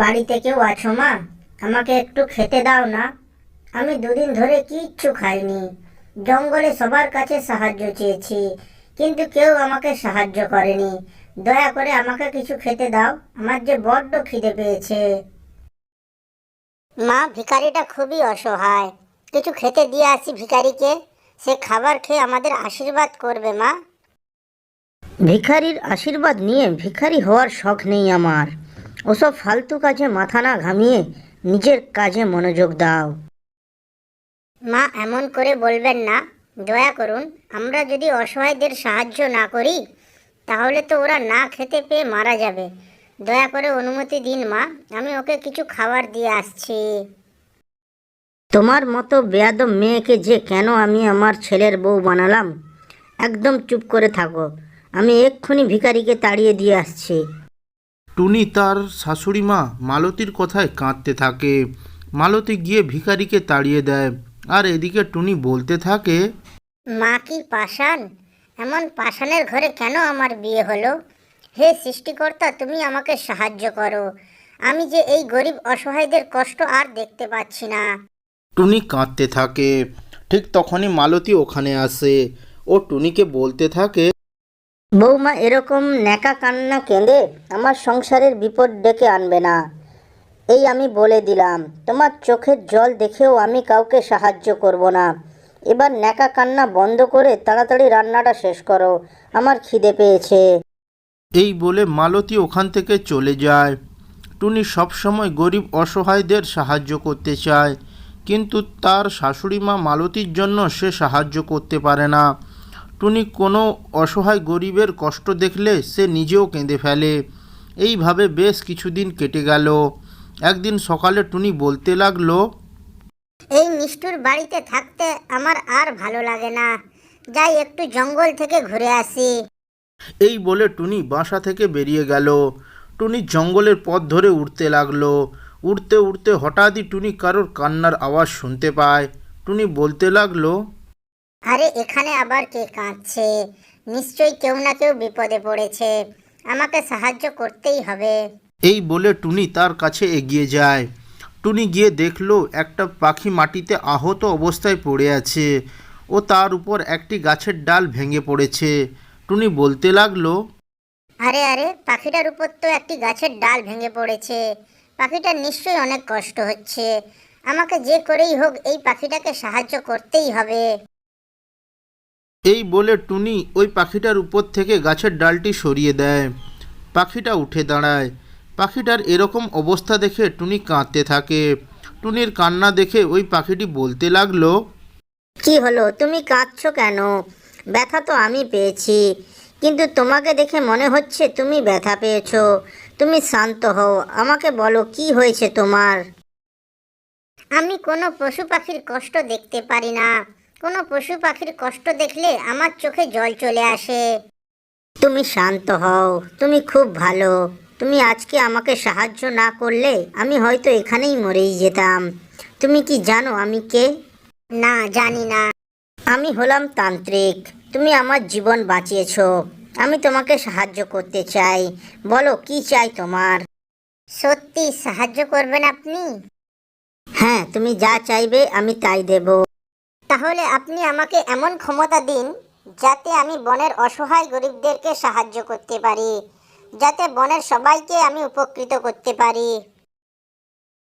বাড়িতে কেউ আছো মা। আমাকে একটু খেতে দাও না। আমি দুদিন ধরে কিচ্ছু খাইনি। জঙ্গলে সবার কাছে সাহায্য চেয়েছি, কিন্তু কেউ আমাকে সাহায্য করেনি। দয়া করে আমাকে কিছু খেতে দাও। আমার যে বড্ড খিদে পেয়েছে। মা, ভিখারিটা খুবই অসহায়। কিছু খেতে দিয়ে আসি ভিখারিকে। সে খাবার খেয়ে আমাদের আশীর্বাদ করবে, মা। ভিখারির আশীর্বাদ নিয়ে ভিখারি হওয়ার শখ নেই আমার। ওসব ফালতু কাজে মাথা না ঘামিয়ে নিজের কাজে মনোযোগ দাও। মা এমন করে বলবেন না। দয়া করুন আমরা যদি অসহায়দের সাহায্য না করি তাহলে তো ওরা না খেতে পেয়ে মারা যাবে। দয়া করে অনুমতি দিন মা আমি ওকে কিছু খাবার দিয়ে আসছি। তোমার মতো বেয়াদব মেয়েকে যে কেন আমি আমার ছেলের বউ বানালাম? একদম চুপ করে থাকো। আমি এক্ষুনি ভিখারিকে তাড়িয়ে দিয়ে আসছি। টুনি তার শাশুড়ি মা মালতীর কথায় কাঁদতে থাকে। মালতী গিয়ে ভিখারিকে তাড়িয়ে দেয়। আর এদিকে টুনি বলতে থাকে মা কি পাষাণ? এমন পাষাণের ঘরে কেন আমার বিয়ে হলো? হে সৃষ্টিকর্তা তুমি আমাকে সাহায্য করো। আমি যে এই গরিব অসহায়দের কষ্ট আর দেখতে পাচ্ছি না। টুনি কাঁদতে থাকে। ঠিক তখনই মালতী ওখানে আসে। ও টুনিকে বলতে থাকে বৌমা, এরকম ন্যাকা কান্না কেঁদে আমার সংসারের বিপদ ডেকে আনবে না। এই আমি বলে দিলাম, তোমার চোখের জল দেখেও আমি কাউকে সাহায্য করব না। এবার ন্যাকা কান্না বন্ধ করে তাড়াতাড়ি রান্নাটা শেষ করো, আমার খিদে পেয়েছে। এই বলে মালতী ওখান থেকে চলে যায়। টুনি সবসময় গরিব অসহায়দের সাহায্য করতে চায়, কিন্তু তার শাশুড়ি মা মালতীর জন্য সে সাহায্য করতে পারে না। টুনি কোনো অসহায় গরিবের কষ্ট দেখলে সে নিজেও কেঁদে ফেলে। এইভাবে বেশ কিছুদিন কেটে গেল। একদিন সকালে টুনি বলতে লাগল এই নিষ্ঠুর বাড়িতে থাকতে আমার আর ভালো লাগে না। যাই একটু জঙ্গল থেকে ঘুরে আসি। এই বলে টুনি বাসা থেকে বেরিয়ে গেল। টুনি জঙ্গলের পথ ধরে উড়তে লাগল। উড়তে উড়তে হঠাৎই টুনি কারোর কান্নার আওয়াজ শুনতে পায়। টুনি বলতে লাগল আরে এখানে আবার কে কাঁদছে? নিশ্চয়ই কেউ না কেউ বিপদে পড়েছে। আমাকে সাহায্য করতেই হবে। এই বলে টুনি তার কাছে এগিয়ে যায়। টুনি গিয়ে দেখল একটা পাখি মাটিতে আহত অবস্থায় পড়ে আছে ও তার উপর একটি গাছের ডাল ভেঙে পড়েছে। টুনি বলতে লাগল আরে আরে পাখিটার উপর তো একটি গাছের ডাল ভেঙে পড়েছে। পাখিটার নিশ্চয়ই অনেক কষ্ট হচ্ছে। আমাকে যে করেই হোক এই পাখিটাকে সাহায্য করতেই হবে। এই বলে টুনি ওই পাখিটার উপর থেকে গাছের ডালটি সরিয়ে দেয়। পাখিটা উঠে দাঁড়ায়। পাখিটার এরকম অবস্থা দেখে টুনি কাঁদতে থাকে। টুনির কান্না দেখে ওই পাখিটি বলতে লাগল, কি হলো? তুমি কাঁদছো কেন? ব্যথা তো আমি পেয়েছি। কিন্তু তোমাকে দেখে মনে হচ্ছে তুমি ব্যথা পেয়েছ। তুমি শান্ত হও। আমাকে বলো, কি হয়েছে তোমার? আমি কোনো পশু পাখির কষ্ট দেখতে পারি না। কোনো পশু পাখির কষ্ট দেখলে আমার চোখে জল চলে আসে। তুমি শান্ত হও, তুমি খুব ভালো। তুমি আজকে আমাকে সাহায্য না করলে আমি হয়তো এখানেই মরেই যেতাম। তুমি কি জানো আমি কে? না, জানি না। আমি হলাম তান্ত্রিক। তুমি আমার জীবন বাঁচিয়েছো। আমি তোমাকে সাহায্য করতে চাই। বলো, কি চাই তোমার? সত্যি সাহায্য করবেন আপনি? হ্যাঁ তুমি যা চাইবে আমি তাই দেব। তাহলে আপনি আমাকে এমন ক্ষমতা দিন যাতে আমি বনের অসহায় গরিবদেরকে সাহায্য করতে পারি, যাতে বনের সবাইকে আমি উপকৃত করতে পারি।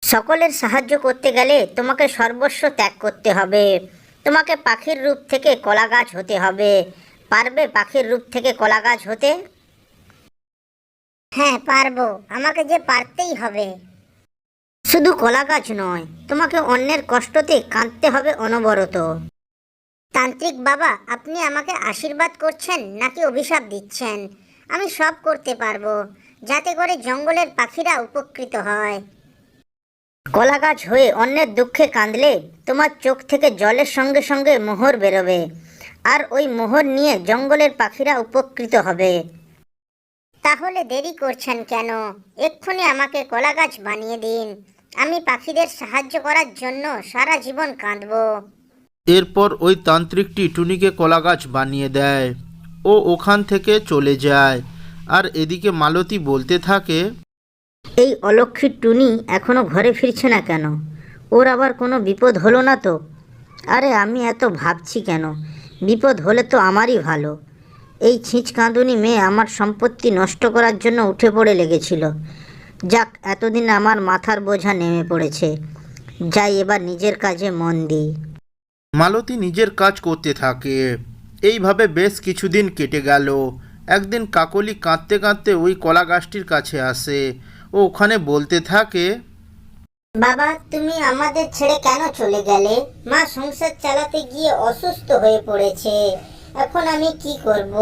সকলের সাহায্য করতে গেলে তোমাকে সর্বস্ব ত্যাগ করতে হবে। তোমাকে পাখির রূপ থেকে কলা গাছ হতে হবে। পারবে পাখির রূপ থেকে কলা গাছ হতে? হ্যাঁ পারব। আমাকে যে পারতেই হবে। শুধু কলা গাছ নয়, তোমাকে অন্যের কষ্টতে কাঁদতে হবে অনবরত। তান্ত্রিক বাবা, আপনি আমাকে আশীর্বাদ করছেন নাকি অভিশাপ দিচ্ছেন? আমি সব করতে পারব, যাতে করে জঙ্গলের পাখিরা উপকৃত হয়। কলা গাছ হয়ে অন্যের দুঃখে কাঁদলে তোমার চোখ থেকে জলের সঙ্গে সঙ্গে মোহর বেরোবে, আর ওই মোহর নিয়ে জঙ্গলের পাখিরা উপকৃত হবে। তাহলে দেরি করছেন কেন? এক্ষুনি আমাকে কলা গাছ বানিয়ে দিন। আমি পাখিদের সাহায্য করার জন্য সারা জীবন কাঁদবো। এরপর ওই তান্ত্রিকটি টুনিকে কলা গাছ বানিয়ে দেয়। ও ওখান থেকে চলে যায়। আর এদিকে মালতী বলতে থাকে এই অলক্ষীর টুনি এখনও ঘরে ফিরছে না কেন? ওর আবার কোনো বিপদ হলো না তো? আরে আমি এত ভাবছি কেন? বিপদ হলে তো আমারই ভালো। এই ছিঁচ কাঁদুনি মেয়ে আমার সম্পত্তি নষ্ট করার জন্য উঠে পড়ে লেগেছিল। যাক এতদিন আমার মাথার বোঝা নেমে পড়েছে। যাই এবার নিজের কাজে মন দিই। মালতী নিজের কাজ করতে থাকে। এইভাবে বেশ কিছুদিন কেটে গেল। একদিন কাকলি কাঁদতে কাঁদতে ওই কলা গাছটির কাছে আসে। ও ওখানে বলতে থাকে বাবা তুমি আমাদের ছেড়ে কেন চলে গেলে? মা সংসার চালাতে গিয়ে অসুস্থ হয়ে পড়েছে। এখন আমি কি করব?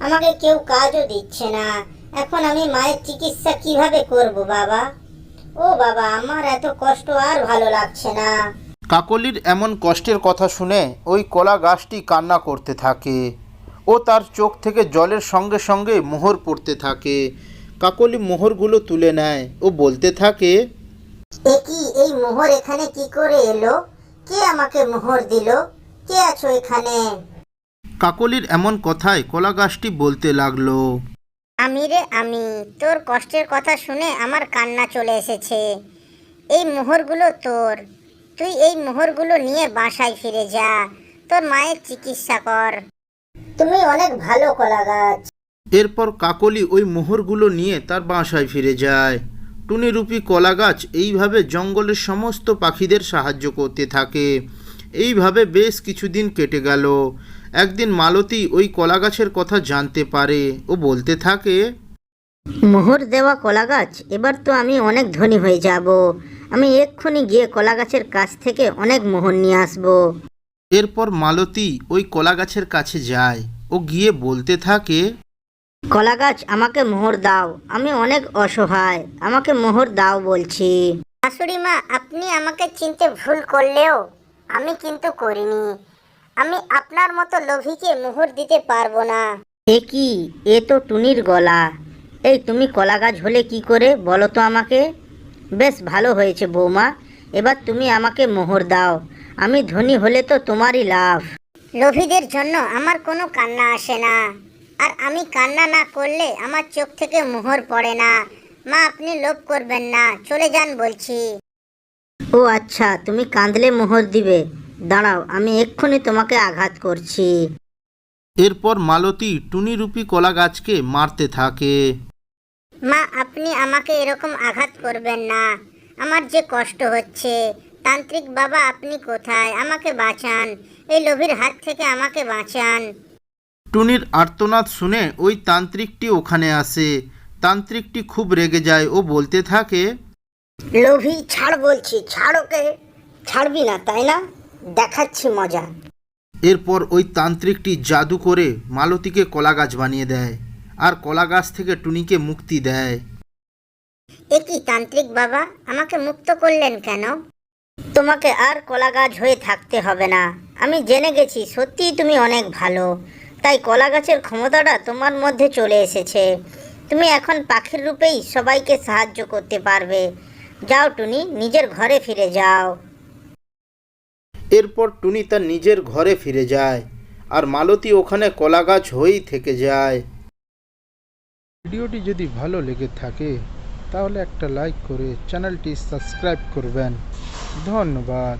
আমাকে কেউ কাজও দিচ্ছে না। এখন আমি মায়ের চিকিৎসা কীভাবে করব বাবা? ও বাবা আমার এত কষ্ট আর ভালো লাগছে না। কাকলির এমন কষ্টের কথা শুনে ওই কলা গাছটি কান্না করতে থাকে। ও তার চোখ থেকে জলের সঙ্গে সঙ্গে মোহর পড়তে থাকে। কাকলি মোহরগুলো তুলে নেয়। ও বলতে থাকে এ কি এই মোহর এখানে কি করে এলো? কে আমাকে মোহর দিল? কে আছো এখানে? কাকলির এমন কথায় কলা গাছটি বলতে লাগল। আমি রে আমি। তোর কষ্টের কথা শুনে আমার কান্না চলে এসেছে। এই মোহরগুলো তোর। তুই এই মোহরগুলো নিয়ে বাসায় ফিরে যা। তোর মায়ের চিকিৎসা কর। তুমি অনেক ভালো কলা গাছ এরপর কাকলি ওই মোহরগুলো নিয়ে তার বাসায় ফিরে যায়। টুনিরূপী কলা গাছ এইভাবে জঙ্গলের সমস্ত পাখিদের সাহায্য করতে থাকে। এইভাবে বেশ কিছুদিন কেটে গেল। একদিন মালতী ওই কলা গাছের কথা জানতে পারে ও বলতে থাকে মোহর দেওয়া কলা গাছ এবার তো আমি অনেক ধনী হয়ে যাব। আমি এক্ষুনি গিয়ে কলা গাছের কাছ থেকে অনেক মোহর নিয়ে আসব। এরপর মালতী ওই কলা গাছের কাছে যায় ও গিয়ে বলতে থাকে কলা গাছ আমাকে মোহর দাও আমি অনেক অসহায় আমাকে মোহর দাও বলছি। শাশুড়ি মা আপনি আমাকে চিনতে ভুল করলেও আমি কিন্তু করিনি। আমি আপনার মতো লোভীকে মোহর দিতে পারব না। এ কি? এ তো টুনির গলা। এই তুমি কলা গাছ হলে কি করে বলো তো আমাকে? বেশ ভালো হয়েছে বৌমা। এবার তুমি আমাকে মোহর দাও। আমি ধনী হলে তো তোমারই লাভ। লোভীদের জন্য আমার কোনো কান্না আসে না। আর আমি কান্না না করলে আমার চোখ থেকে মোহর পড়ে না। মা আপনি লোভ করবেন না। চলে যান বলছি। ও আচ্ছা তুমি কাঁদলে মোহর দিবে। দাঁড়াও আমি এক্ষুনি তোমাকে আঘাত করছি। এরপর মালতী টুনিরূপী কলা গাছকে মারতে থাকে। মা আপনি আমাকে এরকম আঘাত করবেন না। আমার যে কষ্ট হচ্ছে তান্ত্রিক বাবা আপনি কোথায়? আমাকে বাঁচান। এই লোভীর হাত থেকে আমাকে বাঁচান। টুনির আর্তনাদ শুনে ওই তান্ত্রিকটি ওখানে আসে। তান্ত্রিকটি খুব রেগে যায় ও বলতে থাকে লোভী ছাড় বলছি ছাড় ওকে ছাড়বি না তাই না? দেখাচ্ছি মজা। এরপর ওই তান্ত্রিকটি জাদু করে মালতীকে কলা গাছ বানিয়ে দেয় আর কলা গাছ থেকে টুনিকে মুক্তি দেয়। এ কি তান্ত্রিক বাবা আমাকে মুক্ত করলেন কেন? তোমাকে আর কলা গাছ হয়ে থাকতে হবে না। আমি জেনে গেছি সত্যিই তুমি অনেক ভালো। তাই কলা গাছের ক্ষমতাটা তোমার মধ্যে চলে এসেছে। তুমি এখন পাখির রূপেই সবাইকে সাহায্য করতে পারবে। যাও টুনি নিজের ঘরে ফিরে যাও। এরপর টুনি তার নিজের ঘরে ফিরে যায় আর মালতী ওখানে কলা গাছ হয়েই থেকে যায়। ভিডিওটি যদি ভালো লেগে থাকে তাহলে একটা লাইক করে চ্যানেলটি সাবস্ক্রাইব করবেন। ধন্যবাদ।